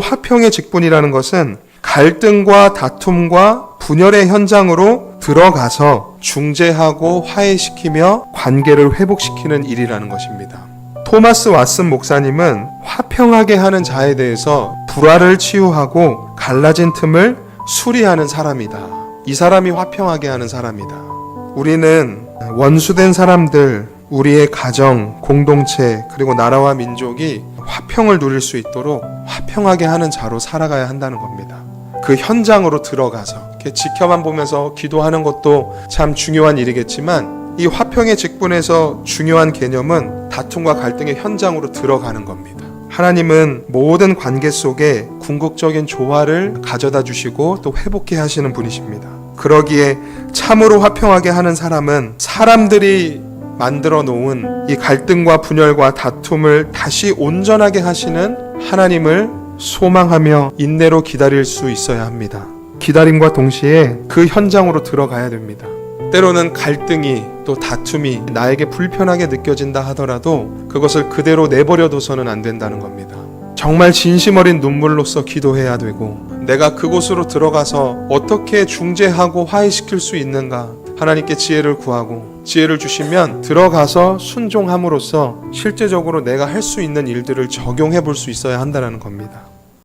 화평의 직분이라는 것은 갈등과 다툼과 분열의 현장으로 들어가서 중재하고 화해시키며 관계를 회복시키는 일이라는 것입니다. 토마스 왓슨 목사님은 화평하게 하는 자에 대해서 불화를 치유하고 갈라진 틈을 수리하는 사람이다. 이 사람이 화평하게 하는 사람이다. 우리는 원수된 사람들, 우리의 가정, 공동체, 그리고 나라와 민족이 화평을 누릴 수 있도록 화평하게 하는 자로 살아가야 한다는 겁니다. 그 현장으로 들어가서 지켜만 보면서 기도하는 것도 참 중요한 일이겠지만 이 화평의 직분에서 중요한 개념은 다툼과 갈등의 현장으로 들어가는 겁니다. 하나님은 모든 관계 속에 궁극적인 조화를 가져다 주시고 또 회복해 하시는 분이십니다. 그러기에 참으로 화평하게 하는 사람은 사람들이 만들어 놓은 이 갈등과 분열과 다툼을 다시 온전하게 하시는 하나님을 소망하며 인내로 기다릴 수 있어야 합니다. 기다림과 동시에 그 현장으로 들어가야 됩니다. 때로는 갈등이 또 다툼이 나에게 불편하게 느껴진다 하더라도 그것을 그대로 내버려둬서는 안 된다는 겁니다. 정말 진심 어린 눈물로써 기도해야 되고 내가 그곳으로 들어가서 어떻게 중재하고 화해시킬 수 있는가 하나님께 지혜를 구하고 지혜를 주시면 들어가서 순종함으로써 실제적으로 내가 할 수 있는 일들을 적용해 볼 수 있어야 한다는 겁니다.